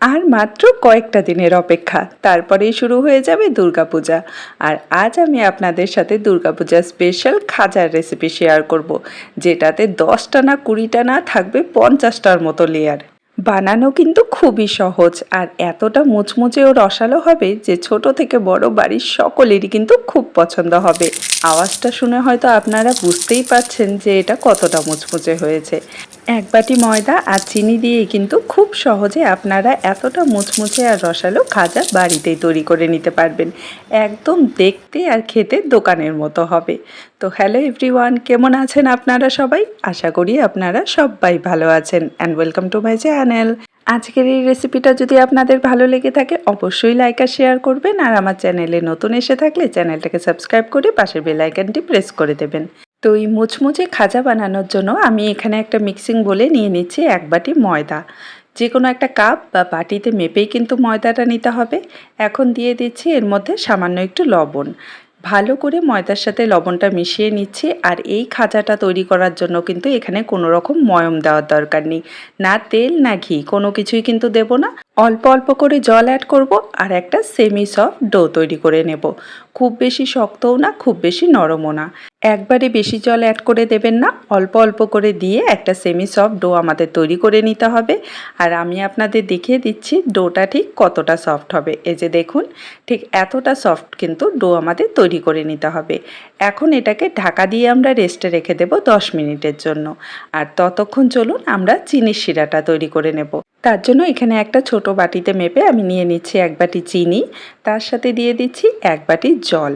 আর মাত্র কয়েকটা দিনের অপেক্ষা। তারপরেই শুরু হয়ে যাবে দুর্গাপূজা। আর আজ আমি আপনাদের সাথে দুর্গাপূজার স্পেশাল খাজার রেসিপি শেয়ার করব, যেটাতে দশটা না কুড়িটা না থাকবে পঞ্চাশটার মতো লেয়ার বানানো কিন্তু খুবই সহজ, আর এতটা মুচমুচে ও রসালো হবে যে ছোট থেকে বড় বাড়ির সকলেরই কিন্তু খুব পছন্দ হবে। আওয়াজটা শুনে হয়তো আপনারা বুঝতেই পারছেন যে এটা কতটা মুচমুচে হয়েছে। এক বাটি ময়দা আর চিনি দিয়েই কিন্তু খুব সহজে আপনারা এতটা মুচমুচে আর রসালো খাজা বাড়িতেই তৈরি করে নিতে পারবেন। একদম দেখতে আর খেতে দোকানের মতো হবে। তো হ্যালো এভরিওয়ান, কেমন আছেন আপনারা সবাই? আশা করি আপনারা সবাই ভালো আছেন। And welcome to my channel আজকের এই রেসিপিটা যদি আপনাদের ভালো লেগে থাকে, অবশ্যই লাইক আর শেয়ার করবেন। আর আমার চ্যানেলে নতুন এসে থাকলে চ্যানেলটাকে সাবস্ক্রাইব করে পাশের বেল আইকনটি প্রেস করে দেবেন। তো এই মুচমুচে খাজা বানানোর জন্য আমি এখানে একটা মিক্সিং বলে নিয়ে নিচ্ছি এক বাটি ময়দা। যে কোনো একটা কাপ বা বাটিতে মেপেই কিন্তু ময়দাটা নিতে হবে। এখন দিয়ে দিচ্ছি এর মধ্যে সামান্য একটু লবণ। ভালো করে ময়দার সাথে লবণটা মিশিয়ে নিচ্ছি আর এই খাজাটা তৈরি করার জন্য কিন্তু এখানে কোনো রকম ময়ম দেওয়ার দরকার নেই। না তেল, না ঘি, কোনো কিছুই কিন্তু দেব না। অল্প অল্প করে জল অ্যাড করব আর একটা সেমি সফট ডো তৈরি করে নেব। খুব বেশি শক্তও না, খুব বেশি নরমও না। একবারে বেশি জল অ্যাড করে দেবেন না, অল্প অল্প করে দিয়ে একটা সেমি সফট ডো আমাদের তৈরি করে নিতে হবে। আর আমি আপনাদের দেখিয়ে দিচ্ছি ডোটা ঠিক কতটা সফট হবে। এই যে দেখুন, ঠিক এতটা সফট কিন্তু ডো আমাদের তৈরি করে নিতে হবে। এখন এটাকে ঢাকা দিয়ে আমরা রেস্টে রেখে দেব দশ মিনিটের জন্য। আর ততক্ষণ চলুন আমরা চিনির শিরাটা তৈরি করে নেব। তার জন্য এখানে একটা ছোট বাটিতে মেপে আমি নিয়ে নিচ্ছি এক বাটি চিনি। তার সাথে দিয়ে দিচ্ছি এক বাটি জল।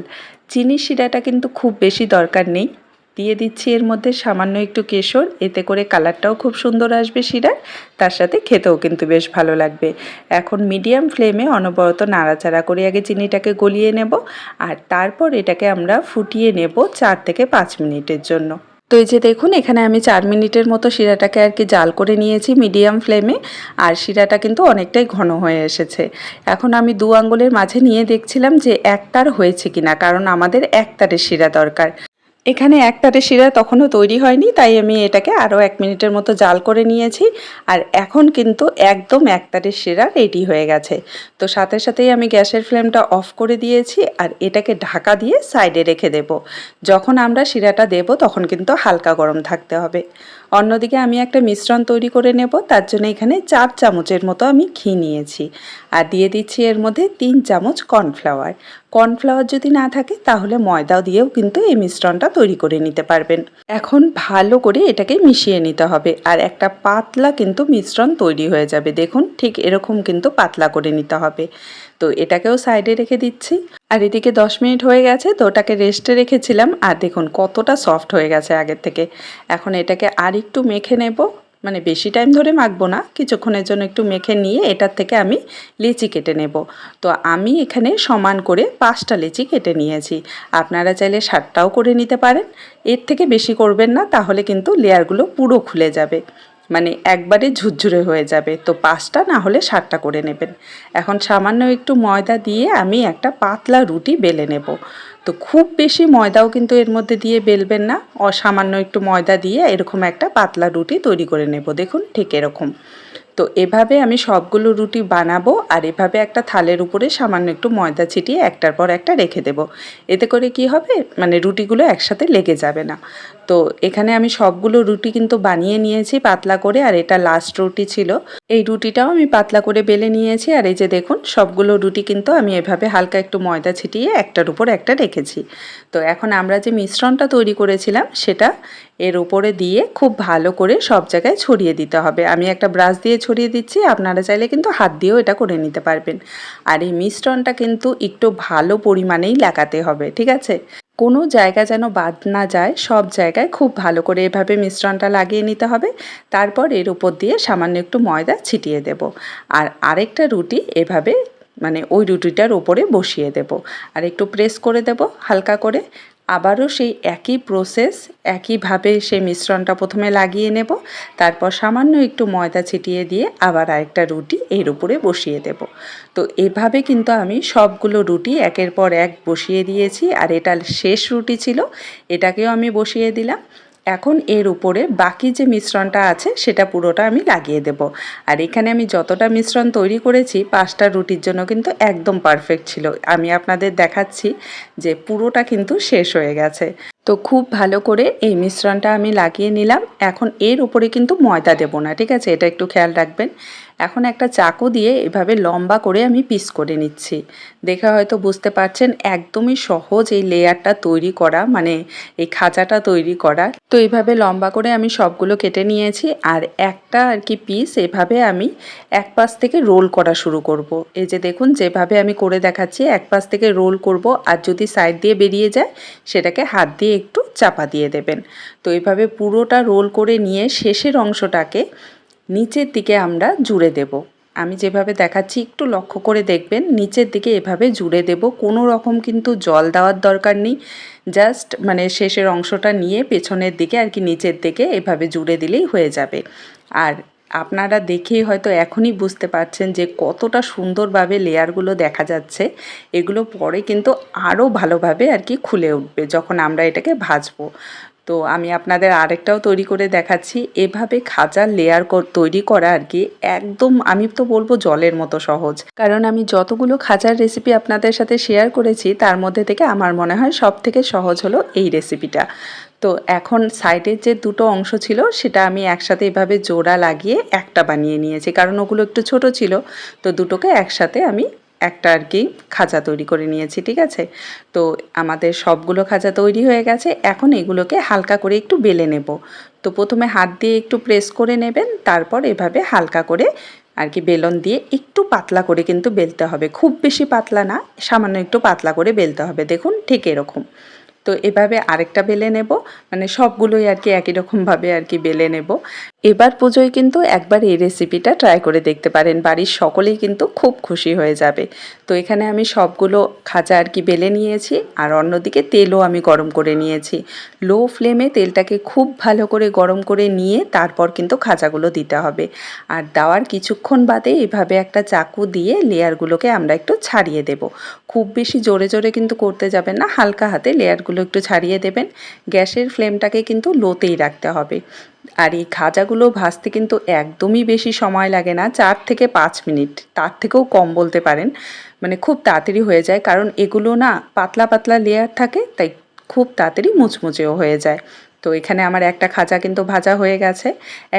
চিনির শিরাটা কিন্তু খুব বেশি দরকার নেই। দিয়ে দিচ্ছি এর মধ্যে সামান্য একটু কেশর। এতে করে কালারটাও খুব সুন্দর আসবে শিরার। তার সাথে খেতেও কিন্তু বেশ ভালো লাগবে। এখন মিডিয়াম ফ্লেমে অনবরত নাড়াচাড়া করে আগে চিনিটাকে গলিয়ে নেব। আর তারপর এটাকে আমরা ফুটিয়ে নেব চার থেকে পাঁচ মিনিটের জন্য। তো এই যে দেখুন, এখানে আমি চার মিনিটের মতো শিরাটাকে আর কি জাল করে নিয়েছি মিডিয়াম ফ্লেমে। আর শিরাটা কিন্তু অনেকটাই ঘন হয়ে এসেছে। এখন আমি দু আঙ্গুলের মাঝে নিয়ে দেখছিলাম যে একটার হয়েছে কিনা, কারণ আমাদের একতারের শিরা দরকার। এখানে এক তারে শিরা তখনও তৈরি হয়নি, তাই আমি এটাকে আরও এক মিনিটের মতো জাল করে নিয়েছি। আর এখন কিন্তু একদম এক তারের শিরা রেডি হয়ে গেছে। তো সাথে সাথেই আমি গ্যাসের ফ্লেমটা অফ করে দিয়েছি আর এটাকে ঢাকা দিয়ে সাইডে রেখে দেব। যখন আমরা শিরাটা দেব, তখন কিন্তু হালকা গরম থাকতে হবে। অন্যদিকে আমি একটা মিশ্রণ তৈরি করে নেব, তার জন্য এখানে চার চামচের মতো আমি ঘি নিয়েছি। আর দিয়ে দিচ্ছি এর মধ্যে তিন চামচ কর্নফ্লাওয়ার। কর্নফ্লাওয়ার যদি না থাকে, তাহলে ময়দাও দিয়েও কিন্তু এই মিশ্রণটা তৈরি করে নিতে পারবেন। এখন ভালো করে এটাকে মিশিয়ে নিতে হবে, আর একটা পাতলা কিন্তু মিশ্রণ তৈরি হয়ে যাবে। দেখুন, ঠিক এরকম কিন্তু পাতলা করে নিতে হবে। তো এটাকেও সাইডে রেখে দিচ্ছি। আর এদিকে দশ মিনিট হয়ে গেছে, তো ওটাকে রেস্টে রেখেছিলাম। আর দেখুন কতটা সফট হয়ে গেছে আগের থেকে। এখন এটাকে আর একটু মেখে নেব। মানে বেশি টাইম ধরে মাখবো না, কিছুক্ষণের জন্য একটু মেখে নিয়ে এটার থেকে আমি লিচি কেটে নেব। তো আমি এখানে সমান করে পাঁচটা লিচি কেটে নিয়েছি। আপনারা চাইলে সাতটাও করে নিতে পারেন। এর থেকে বেশি করবেন না, তাহলে কিন্তু লেয়ারগুলো পুরো খুলে যাবে। মানে একবারে ঝুরঝুরে হয়ে যাবে। তো পাঁচটা না হলে সাতটা করে নেবেন। এখন সামান্য একটু ময়দা দিয়ে আমি একটা পাতলা রুটি বেলে নেব। তো খুব বেশি ময়দাও কিন্তু এর মধ্যে দিয়ে বেলবেন না। অসামান্য একটু ময়দা দিয়ে এরকম একটা পাতলা রুটি তৈরি করে নেব। দেখুন ঠিক এরকম। তো এভাবে আমি সবগুলো রুটি বানাবো আর এভাবে একটা থালের উপরে সামান্য একটু ময়দা ছিটিয়ে একটার পর একটা রেখে দেব। এতে করে কি হবে? মানে রুটিগুলো একসাথে লেগে যাবে না। তো এখানে আমি সবগুলো রুটি কিন্তু বানিয়ে নিয়েছি পাতলা করে, আর এটা লাস্ট রুটি ছিল। এই রুটিটাও আমি পাতলা করে বেলে নিয়েছি, আর এই যে দেখুন, সবগুলো রুটি কিন্তু আমি এভাবে হালকা একটু ময়দা ছিটিয়ে একটার উপর একটা রেখেছি। তো এখন আমরা যে মিশ্রণটা তৈরি করেছিলাম, সেটা এর উপরে দিয়ে খুব ভালো করে সব জায়গায় ছড়িয়ে দিতে হবে। আমি একটা ব্রাশ দিয়ে ছড়িয়ে দিচ্ছি, আপনারা চাইলে কিন্তু হাত দিয়েও এটা করে নিতে পারবেন। আর এই মিশ্রণটা কিন্তু একটু ভালো পরিমাণেই লাগাতে হবে, ঠিক আছে? কোনো জায়গা যেন বাদ না যায়, সব জায়গায় খুব ভালো করে এভাবে মিশ্রণটা লাগিয়ে নিতে হবে। তারপর এর উপর দিয়ে সামান্য একটু ময়দা ছিটিয়ে দেব। আর আরেকটা রুটি এভাবে মানে ওই রুটিটার ওপরে বসিয়ে দেব। আর একটু প্রেস করে দেব হালকা করে। আবারও সেই একই প্রসেস একইভাবে সেই মিশ্রণটা প্রথমে লাগিয়ে নেব, তারপর সামান্য একটু ময়দা ছিটিয়ে দিয়ে আবার আরেকটা রুটি এর উপরে বসিয়ে দেব। তো এভাবে কিন্তু আমি সবগুলো রুটি একের পর এক বসিয়ে দিয়েছি, আর এটা শেষ রুটি ছিল, এটাকেও আমি বসিয়ে দিলাম। এখন এর উপরে বাকি যে মিশ্রণটা আছে, সেটা পুরোটা আমি লাগিয়ে দেব। আর এখানে আমি যতটা মিশ্রণ তৈরি করেছি, পাঁচটা রুটির জন্য কিন্তু একদম পারফেক্ট ছিল। আমি আপনাদের দেখাচ্ছি যে পুরোটা কিন্তু শেষ হয়ে গেছে। তো খুব ভালো করে এই মিশ্রণটা আমি লাগিয়ে নিলাম। এখন এর উপরে কিন্তু ময়দা দেব না, ঠিক আছে? এটা একটু খেয়াল রাখবেন। এখন একটা চাকু দিয়ে এভাবে লম্বা করে আমি পিস করে নিচ্ছি। দেখে হয়তো বুঝতে পারছেন একদমই সহজ এই লেয়ারটা তৈরি করা মানে এই খাঁচাটা তৈরি করা। তো এইভাবে লম্বা করে আমি সবগুলো কেটে নিয়েছি আর একটা আর কি পিস এভাবে আমি এক পাশ থেকে রোল করা শুরু করব। এই যে দেখুন, যেভাবে আমি করে দেখাচ্ছি, এক পাশ থেকে রোল করব আর যদি সাইড দিয়ে বেরিয়ে যায়, সেটাকে হাত দিয়ে একটু চাপা দিয়ে দেবেন। তো এইভাবে পুরোটা রোল করে নিয়ে শেষের অংশটাকে নিচের দিকে আমরা জুড়ে দেব। আমি যেভাবে দেখাচ্ছি, একটু লক্ষ্য করে দেখবেন, নিচের দিকে এভাবে জুড়ে দেব। কোনো রকম কিন্তু জল দেওয়ার দরকার নেই। জাস্ট মানে শেষের অংশটা নিয়ে পেছনের দিকে আর কি নিচের দিকে এভাবে জুড়ে দিলেই হয়ে যাবে। আর আপনারা দেখেই হয়তো এখনই বুঝতে পারছেন যে কতটা সুন্দরভাবে লেয়ারগুলো দেখা যাচ্ছে। এগুলো পরে কিন্তু আরও ভালোভাবে আর কি খুলে উঠবে যখন আমরা এটাকে ভাজবো। তো আমি আপনাদের আরেকটাও তৈরি করে দেখাচ্ছি। এভাবে খাজার লেয়ার তৈরি করা আর কি একদম আমি তো বলব জলের মতো সহজ। কারণ আমি যতগুলো খাজার রেসিপি আপনাদের সাথে শেয়ার করেছি, তার মধ্যে থেকে আমার মনে হয় সব থেকে সহজ হলো এই রেসিপিটা তো এখন সাইডের যে দুটো অংশ ছিল, সেটা আমি একসাথে এভাবে জোড়া লাগিয়ে একটা বানিয়ে নিয়েছি। কারণ ওগুলো একটু ছোট ছিল, তো দুটোকে একসাথে আমি একটা আর কি খাঁচা তৈরি করে নিয়েছি, ঠিক আছে? তো আমাদের সবগুলো খাঁচা তৈরি হয়ে গেছে, এখন এগুলোকে হালকা করে একটু বেলে নেব। তো প্রথমে হাত দিয়ে একটু প্রেস করে নেবেন, তারপর এভাবে হালকা করে আর কি বেলন দিয়ে একটু পাতলা করে কিন্তু বেলতে হবে। খুব বেশি পাতলা না, সামান্য একটু পাতলা করে বেলতে হবে, দেখুন ঠিক এরকম। তো এভাবে আরেকটা বেলে নেব মানে সবগুলোই আর কি একই রকমভাবে আর কি বেলে নেব। এবার পুজোয় কিন্তু একবার এই রেসিপিটা ট্রাই করে দেখতে পারেন। বাড়ির সকলেই কিন্তু খুব খুশি হয়ে যাবে। তো এখানে আমি সবগুলো খাঁচা আর কি বেলে নিয়েছি আর অন্যদিকে তেলও আমি গরম করে নিয়েছি। লো ফ্লেমে তেলটাকে খুব ভালো করে গরম করে নিয়ে তারপর কিন্তু খাঁচাগুলো দিতে হবে। আর দেওয়ার কিছুক্ষণ বাদে এভাবে একটা চাকু দিয়ে লেয়ারগুলোকে আমরা একটু ছাড়িয়ে দেব। খুব বেশি জোরে জোরে কিন্তু করতে যাবেন না, হালকা হাতে লেয়ারগুলো একটু ছাড়িয়ে দেবেন। গ্যাসের ফ্লেমটাকে কিন্তু লোতেই রাখতে হবে। আর এই খাজাগুলো ভাজতে কিন্তু একদমই বেশি সময় লাগে না, চার থেকে পাঁচ মিনিট। তার থেকেও কম বলতে পারেন। মানে খুব তাড়াতাড়ি হয়ে যায়, কারণ এগুলো না পাতলা পাতলা লেয়ার থাকে, তাই খুব তাড়াতাড়ি মুচমুচেও হয়ে যায়। তো এখানে আমার একটা খাজা কিন্তু ভাজা হয়ে গেছে।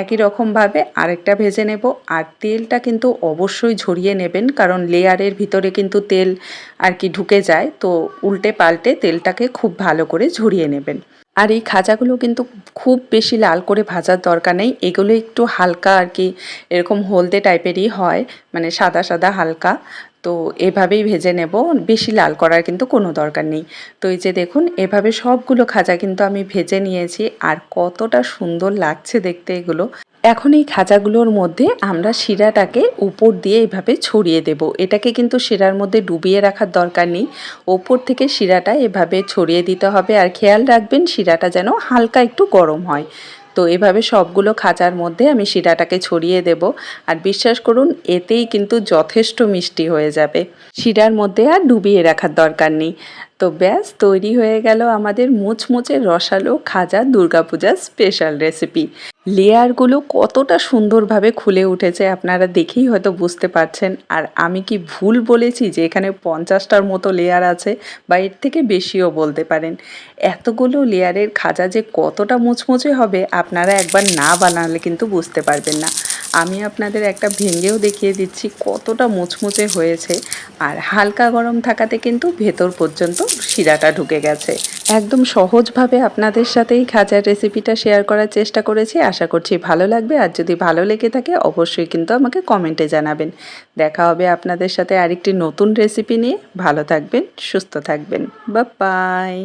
একই রকমভাবে আরেকটা ভেজে নেব। আর তেলটা কিন্তু অবশ্যই ঝরিয়ে নেবেন, কারণ লেয়ারের ভিতরে কিন্তু তেল আর কি ঢুকে যায়। তো উল্টে পাল্টে তেলটাকে খুব ভালো করে ঝরিয়ে নেবেন। আর এই খাজাগুলো কিন্তু খুব বেশি লাল করে ভাজার দরকার নেই। এগুলো একটু হালকা আর কি, এরকম হলদে টাইপেরই হয় মানে সাদা সাদা হালকা। তো এভাবেই ভেজে নেব, বেশি লাল করার কিন্তু কোনো দরকার নেই। তো এই যে দেখুন, এভাবে সবগুলো খাজা কিন্তু আমি ভেজে নিয়েছি, আর কতটা সুন্দর লাগছে দেখতে এগুলো। এখন এই খাজাগুলোর মধ্যে আমরা শিরাটাকে উপর দিয়ে এভাবে ছড়িয়ে দেব। এটাকে কিন্তু শিরার মধ্যে ডুবিয়ে রাখার দরকার নেই। ওপর থেকে শিরাটা এভাবে ছড়িয়ে দিতে হবে আর খেয়াল রাখবেন শিরাটা যেন হালকা একটু গরম হয়। তো এভাবে সবগুলো খাঁচার মধ্যে আমি শিরাটাকে ছড়িয়ে দেব আর বিশ্বাস করুন, এতেই কিন্তু যথেষ্ট মিষ্টি হয়ে যাবে। শিরার মধ্যে আর ডুবিয়ে রাখার দরকার নেই। তো ব্যাস, তৈরি হয়ে গেল আমাদের মুচমুচে রসালো খাজা দুর্গাপূজার স্পেশাল রেসিপি লেয়ারগুলো কতটা সুন্দরভাবে খুলে উঠেছে আপনারা দেখেই হয়তো বুঝতে পারছেন। আর আমি কি ভুল বলেছি যে এখানে পঞ্চাশটার মতো লেয়ার আছে বা এর থেকে বেশিও বলতে পারেন? এতগুলো লেয়ারের খাজা যে কতটা মুচমুচে হবে আপনারা একবার না বানালে কিন্তু বুঝতে পারবেন না। আমি আপনাদের একটা ভেঙেও দেখিয়ে দিচ্ছি কতটা মুচমুচে হয়েছে। আর হালকা গরম থাকাতে কিন্তু ভেতর পর্যন্ত শিরাটা ঢুকে গেছে। একদম সহজভাবে আপনাদের সাথেই খাজার রেসিপিটা শেয়ার করার চেষ্টা করেছি। আশা করছি ভালো লাগবে। আর যদি ভালো লেগে থাকে, অবশ্যই কিন্তু আমাকে কমেন্টে জানাবেন। দেখা হবে আপনাদের সাথে আরেকটি নতুন রেসিপি নিয়ে। ভালো থাকবেন, সুস্থ থাকবেন। বা বাই